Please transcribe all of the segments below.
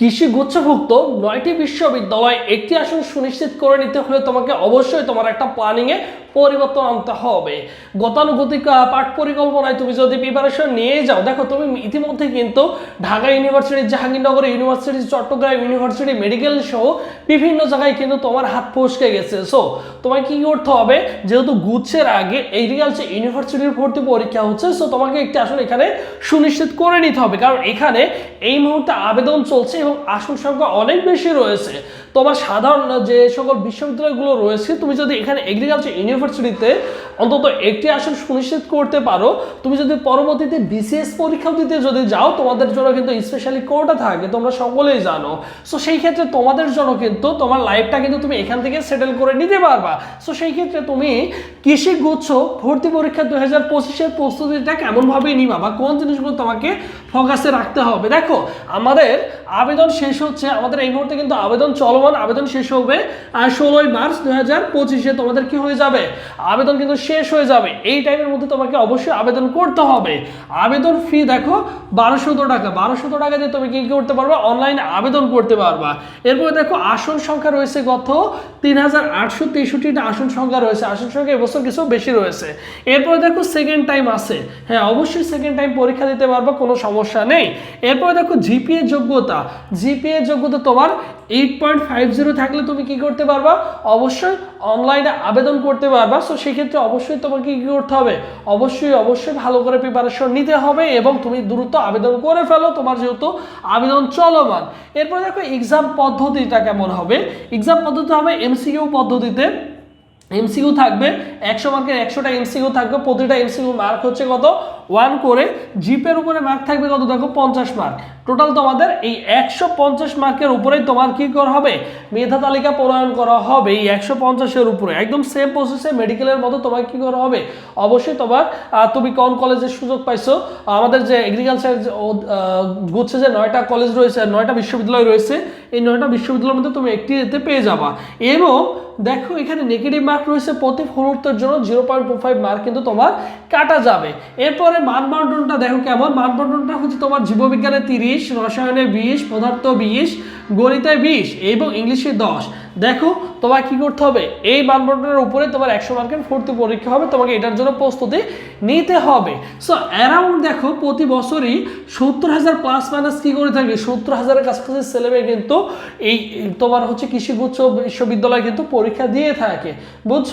কৃষি গুচ্ছভুক্ত নয়টি বিশ্ববিদ্যালয় একটি আসন সুনিশ্চিত করে নিতে হলে তোমাকে অবশ্যই তোমার একটা প্ল্যানিংয়ে পরিবর্তন আনতে হবে। গতানুগতিক পাঠ পরিকল্পনায় তুমি যদি প্রিপারেশন নিয়ে যাও, দেখো তুমি ইতিমধ্যে কিন্তু Dhaka University Jahangirnagar University Chittagong University medical সহ বিভিন্ন জায়গায় কিন্তু তোমার হাত ফসকে গেছে। সো তোমাকে কি করতে হবে? যেহেতু গুচ্ছের আগে এগ্রিকালচার ইউনিভার্সিটির ভর্তি পরীক্ষা হচ্ছে সো তোমাকে একটি আসলে এখানে সুনিশ্চিত করে নিতে হবে। কারণ এখানে এই মুহূর্তে আবেদন চলছে এবং আসন সংখ্যা অনেক বেশি রয়েছে। তোমার সাধারণ যে সকল বিশ্ববিদ্যালয়গুলো রয়েছে, তুমি যদি এখানে এগ্রিকালচার ইউনিভার্সিটিতে অন্তত একটি আসন সুনিশ্চিত করতে পারো, তুমি যদি পরবর্তীতে বিসিএস পরীক্ষাও দিতে যদি যাও, তোমাদের জন্য কিন্তু স্পেশালি কোটা থাকে, তোমরা সকলেই জানো। সো সেই ক্ষেত্রে তোমাদের জন্য কিন্তু তোমার লাইফটা কিন্তু তুমি এখান থেকে সেটেল করে নিতে পারবা। সো সেই ক্ষেত্রে তুমি কৃষি গুচ্ছ ভর্তি পরীক্ষা দু হাজার পঁচিশের প্রস্তুতিটা কেমনভাবে নিবা বা কোন জিনিসগুলো তোমাকে ফোকাসে রাখতে হবে। দেখো, আমাদের আবেদন শেষ হচ্ছে, আমাদের এই মুহূর্তে কিন্তু আবেদন চলমান, আবেদন শেষ হবে ষোলোই মার্চ দুই হাজার পঁচিশে। তোমাদের কি হয়ে যাবে? আবেদন কিন্তু শেষ হয়ে যাবে। এই টাইমের মধ্যে তোমাকে অবশ্যই আবেদন করতে হবে। আবেদন ফি দেখো, বারোশত টাকা। বারোশত টাকা দিয়ে তুমি কি করতে পারবা? অনলাইনে আবেদন করতে পারবা। এরপরে দেখো, আসন সংখ্যা রয়েছে কত? তিন হাজার আটশো তেষট্টিটা আসন সংখ্যা রয়েছে। আসন সংখ্যা এবছর কিছু বেশি রয়েছে। এরপরে দেখো সেকেন্ড টাইম আছে। হ্যাঁ অবশ্যই সেকেন্ড টাইম পরীক্ষা দিতে পারবা, কোনো সমস্যা নেই। এরপরে দেখো জিপিএ যোগ্যতা। জিপিএ যোগ্যতা তোমার এইট পয়েন্ট ফাইভ জিরো থাকলে তুমি কি করতে পারবা? অবশ্যই অনলাইনে আবেদন করতে পারবা। সো সেক্ষেত্রে অবশ্যই তোমাকে কি করতে হবে? অবশ্যই অবশ্যই ভালো করে প্রিপারেশন নিতে হবে এবং তুমি দ্রুত আবেদন করে ফেলো তোমার যেহেতু আবেদন চলমান। এরপরে দেখো এক্সাম পদ্ধতিটা কেমন হবে? এক্সাম পদ্ধতি হবে এমসিকিউ পদ্ধতিতে। এমসিকিউ থাকবে, একশো মার্কের একশোটা এমসিকিউ থাকবে, প্রতিটা এমসিকিউ মার্ক হচ্ছে কত? ওয়ান করে জিপের উপরে মার্ক থাকবে কত? দেখো পঞ্চাশ মার্ক টোটাল তোমাদের এই একশো পঞ্চাশ মার্কের উপরেই তোমার কি করা হবে? মেধা তালিকা প্রণয়ন করা হবে এই একশো পঞ্চাশের উপরে। একদম সেম প্রসেসে মেডিকেলের মতো তোমার কি করা হবে? অবশ্যই তোমার তুমি কোন কলেজের সুযোগ পাইছো? আমাদের যে এগ্রিকালচার গুচ্ছে যে নয়টা কলেজ রয়েছে, নয়টা বিশ্ববিদ্যালয় রয়েছে এই নয়টা বিশ্ববিদ্যালয়ের মধ্যে তুমি একটি যেতে পেয়ে যাবা। এবং দেখো এখানে নেগেটিভ মার্ক রয়েছে, প্রতি মুহূর্তের জন্য zero point two five mark কিন্তু তোমার কাটা যাবে। এরপরে মানবন্ধনটা দেখো কেমন? মানবন্ধনটা হচ্ছে তোমার জীববিজ্ঞানে তিরিশ, রসায়নে বিশ, পদার্থ বিশ, গণিতে বিশ এবং ইংলিশে দশ। দেখো তোমার কি করতে হবে? এই মানবন্টনের উপরে তোমার একশো মার্কের ভর্তি পরীক্ষা হবে, তোমাকে এটার জন্য প্রস্তুতি নিতে হবে। সো অ্যারাউন্ড দেখো, প্রতি বছরই সত্তর হাজার প্লাস মাইনাস কি করে থাকে সত্তর হাজারের কাছাকাছি ছেলেমেয়ে কিন্তু এই, তোমার হচ্ছে কৃষিগুচ্ছ বিশ্ববিদ্যালয় কিন্তু পরীক্ষা দিয়ে থাকে। বুঝছ?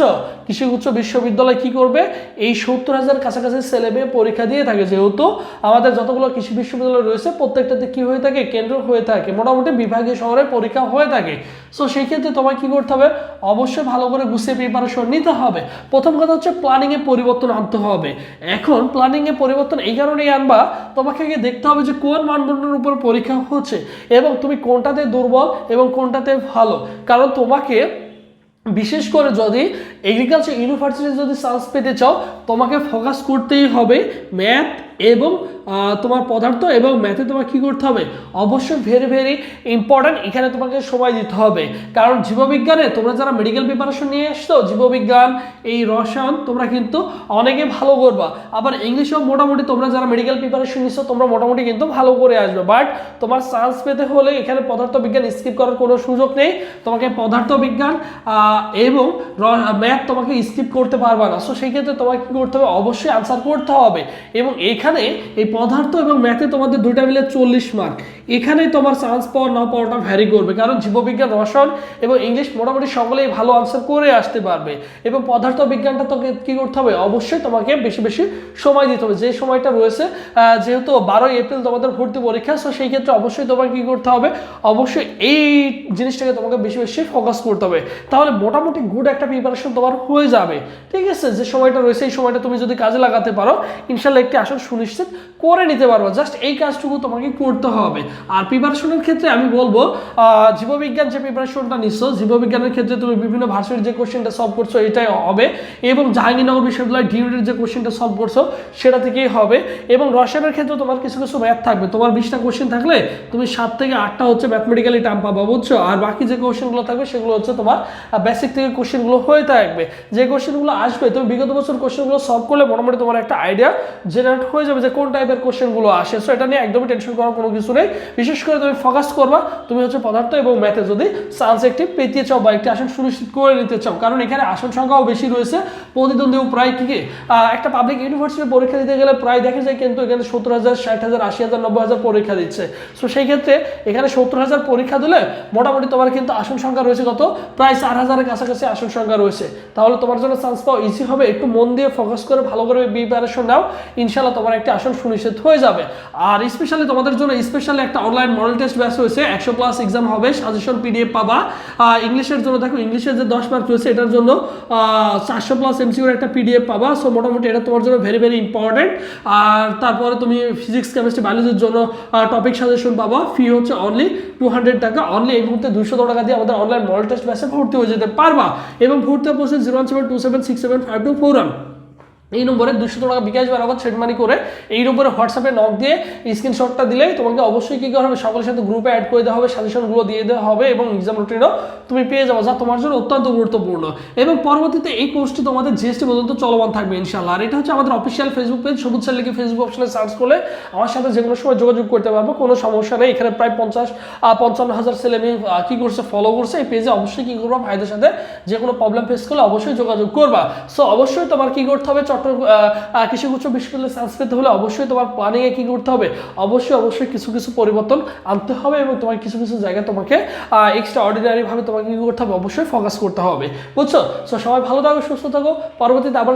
কৃষিগুচ্ছ বিশ্ববিদ্যালয় কি করবে? এই সত্তর হাজার কাছাকাছি ছেলেমেয়ে পরীক্ষা দিয়ে থাকে। যেহেতু আমাদের যতগুলো কৃষি বিশ্ববিদ্যালয় রয়েছে, প্রত্যেকটাতে কি হয়ে থাকে? কেন্দ্র হয়ে থাকে। মোটামুটি বিভাগীয় শহরে পরীক্ষা হয়ে থাকে। সো সেই তোমায় কি করতে হবে? অবশ্যই ভালো করে গুছিয়ে প্রিপারেশন নিতে হবে। প্রথম কথা হচ্ছে প্ল্যানিংয়ে পরিবর্তন আনতে হবে। এখন প্ল্যানিংয়ে পরিবর্তন এই কারণেই আনবা, তোমাকে আগে দেখতে হবে যে কোন মানদণ্ডের উপর পরীক্ষা হচ্ছে এবং তুমি কোনটাতে দুর্বল এবং কোনটাতে ভালো। কারণ তোমাকে বিশেষ করে যদি এগ্রিকালচার ইউনিভার্সিটি যদি চান্স পেতে চাও, তোমাকে ফোকাস করতেই হবে ম্যাথ এবং তোমার পদার্থ এবং ম্যাথে তোমার কি করতে হবে? অবশ্যই ভেরি ভেরি ইম্পর্ট্যান্ট এখানে তোমাকে সময় দিতে হবে। কারণ জীববিজ্ঞানে তোমরা যারা মেডিকেল প্রিপারেশন নিয়ে আসছো জীববিজ্ঞান, এই রসায়ন তোমরা কিন্তু অনেকে ভালো করবা। আবার ইংলিশেও মোটামুটি তোমরা যারা মেডিকেল প্রিপারেশন নিচ্ছ তোমরা মোটামুটি কিন্তু ভালো করে আসবে। বাট তোমার চান্স পেতে হলে এখানে পদার্থ বিজ্ঞান স্কিপ করার কোনো সুযোগ নেই। তোমাকে পদার্থ বিজ্ঞান এবং ম্যাথ তোমাকে স্কিপ করতে পারবা না। সো সেই ক্ষেত্রে তোমাকে কি করতে হবে? অবশ্যই আনসার করতে হবে। এবং এখানে এই পদার্থ এবং ম্যাথে তোমাদের দুইটা মিলে চল্লিশ মার্ক এখানেই তোমার চান্স পাওয়া, না পাওয়াটা ভ্যারি করবে কারণ জীববিজ্ঞান, রসায়ন এবং ইংলিশ মোটামুটি সকলেই ভালো আনসার করে আসতে পারবে। এবং পদার্থ বিজ্ঞানটা তোকে কি করতে হবে? অবশ্যই তোমাকে বেশি বেশি সময় দিতে হবে। যে সময়টা রয়েছে যেহেতু বারোই এপ্রিল তোমাদের ভর্তি পরীক্ষা সো সেই ক্ষেত্রে অবশ্যই তোমাকে কি করতে হবে? অবশ্যই এই জিনিসটাকে তোমাকে বেশি বেশি ফোকাস করতে হবে। তাহলে মোটামুটি গুড একটা প্রিপারেশন তোমার হয়ে যাবে। ঠিক আছে? যে সময়টা রয়েছে, এই সময়টা তুমি যদি কাজে লাগাতে পারো, ইনশাল্লাহ একটি আসন সুনিশ্চিত করে নিতে পারব। জাস্ট এই কাজটুকু তোমাকে করতে হবে। আর প্রিপারেশনের ক্ষেত্রে আমি বলব জীববিজ্ঞান যে প্রিপারেশনটা নিচ্ছ জীববিজ্ঞানের ক্ষেত্রে তুমি বিভিন্ন ভার্সিটির যে কোশ্চেনটা সলভ করছ, এটাই হবে। এবং জাহাঙ্গীরনগর বিশ্ববিদ্যালয় ডিউটির যে কোশ্চেনটা সলভ করছ, সেটা থেকেই হবে। এবং রসায়নের ক্ষেত্রে তোমার কিছু কিছু ম্যাথ থাকবে। তোমার বিশটা কোশ্চেন থাকলে তুমি সাত থেকে আটটা হচ্ছে ম্যাথমেটিক্যালি টার্ম পাবা, বুঝছ? আর বাকি যে কোশ্চেনগুলো থাকবে, সেগুলো হচ্ছে তোমার বেসিক থেকে কোশ্চেনগুলো হয়ে থাকবে। যে কোশ্চেনগুলো আসবে, তুমি বিগত বছর কোশ্চেনগুলো সলভ করলে মোটামুটি তোমার একটা আইডিয়া জেনারেট হয়ে যাবে যে কোন টাইপের কোশ্চেনগুলো আসে। সো এটা নিয়ে একদমই টেনশন করার কোনো কিছু নেই। বিশেষ করে তুমি ফোকাস করবা, তুমি হচ্ছে পদার্থ এবং ম্যাথে যদি চান্স একটি পেতে চাও বা একটি আসন সুনিশ্চিত করে নিতে চাও, কারণ এখানে আসন সংখ্যাও বেশি রয়েছে। প্রতিদ্বন্দ্বীও প্রায় কি কি? একটা পাবলিক ইউনিভার্সিটি পরীক্ষা দিতে গেলে প্রায় দেখা যায় কিন্তু এখানে সত্তর হাজার, ষাট হাজার, আশি হাজার, নব্বই হাজার পরীক্ষা দিচ্ছে। সো সেই ক্ষেত্রে এখানে সত্তর হাজার পরীক্ষা দিলে মোটামুটি তোমার কিন্তু আসন সংখ্যা রয়েছে কত? প্রায় চার হাজারের কাছাকাছি আসন সংখ্যা রয়েছে। তাহলে তোমার জন্য চান্স পাওয়া ইজি হবে। একটু মন দিয়ে ফোকাস করে ভালো করে প্রিপারেশন নাও। ইনশাল্লাহ তোমার একটা আসন সুনিশ্চিত হয়ে যাবে। আর স্পেশালি তোমাদের জন্য স্পেশালি একটা অনলাইন মডেল টেস্ট ব্যাচ রয়েছে, একশো প্লাস এক্সাম হবে সাজেশন পিডিএফ পাবা। ইংলিশের জন্য দেখো ইংলিশের যে দশ মার্ক রয়েছে, এটার জন্য চারশো প্লাস এমসিউর একটা পিডিএফ পাবা। সো মোটামুটি এটা তোমার জন্য ভেরি ভেরি ইম্পর্টেন্ট আর তারপরে তুমি ফিজিক্স কেমিস্ট্রি বায়োলজির জন্য টপিক সাজেশন পাবা। ফি হচ্ছে অনলি টু হান্ড্রেড টাকা। অনলি এই মুহূর্তে দুশো টাকা দিয়ে আমাদের অনলাইন মডেল টেস্ট ব্যাচে ভর্তি হয়ে যেতে পারবা। এবং ভর্তি process zero one seven two seven six seven five two four one এই নম্বরে দুশো টাকা বিকাশ বা নগদ সেট মানি করে এই নম্বরে হোয়াটসঅ্যাপে নক দিয়ে স্ক্রিনশটটা দিলেই তোমাকে অবশ্যই কী করা হবে? সকলের সাথে গ্রুপে অ্যাড করে দেওয়া হবে সাজেশনগুলো দিয়ে দেওয়া হবে এবং এক্সাম রুটিনও তুমি পেয়ে যাব, যা তোমার জন্য অত্যন্ত গুরুত্বপূর্ণ। এবং পরবর্তীতে এই কোর্সটি তোমাদের জিএসটি পর্যন্ত চলমান থাকবে ইনশাল্লাহ আর এটা হচ্ছে আমাদের official Facebook page Sabuj sir লিখে ফেসবুক অপশনে সার্চ করলে আমার সাথে যে কোনো সময় যোগাযোগ করতে পারব, কোনো সমস্যা নেই। এখানে প্রায় পঞ্চাশ পঞ্চান্ন হাজার ছেলে মেয়ে কি করছে ফলো করছে, এই পেজে অবশ্যই কি করবা? ভাইদের সাথে যে কোনো প্রবলেম ফেস করলে অবশ্যই যোগাযোগ করবা। সো অবশ্যই তোমার কি করতে হবে? চট্ট কৃষি উচ্চ বিশ্ববিদ্যালয়ে সাবস্ক্রাইব হলে অবশ্যই তোমার প্ল্যানিংয়ে কি করতে হবে? অবশ্যই অবশ্যই কিছু কিছু পরিবর্তন আনতে হবে এবং তোমার কিছু কিছু জায়গায় তোমাকে এক্সট্রা অর্ডিনারি ভাবে তোমাকে কি করতে হবে? অবশ্যই ফোকাস করতে হবে। বুঝছ? সো সবাই ভালো থাকো, সুস্থ থাকো। পরবর্তীতে আবার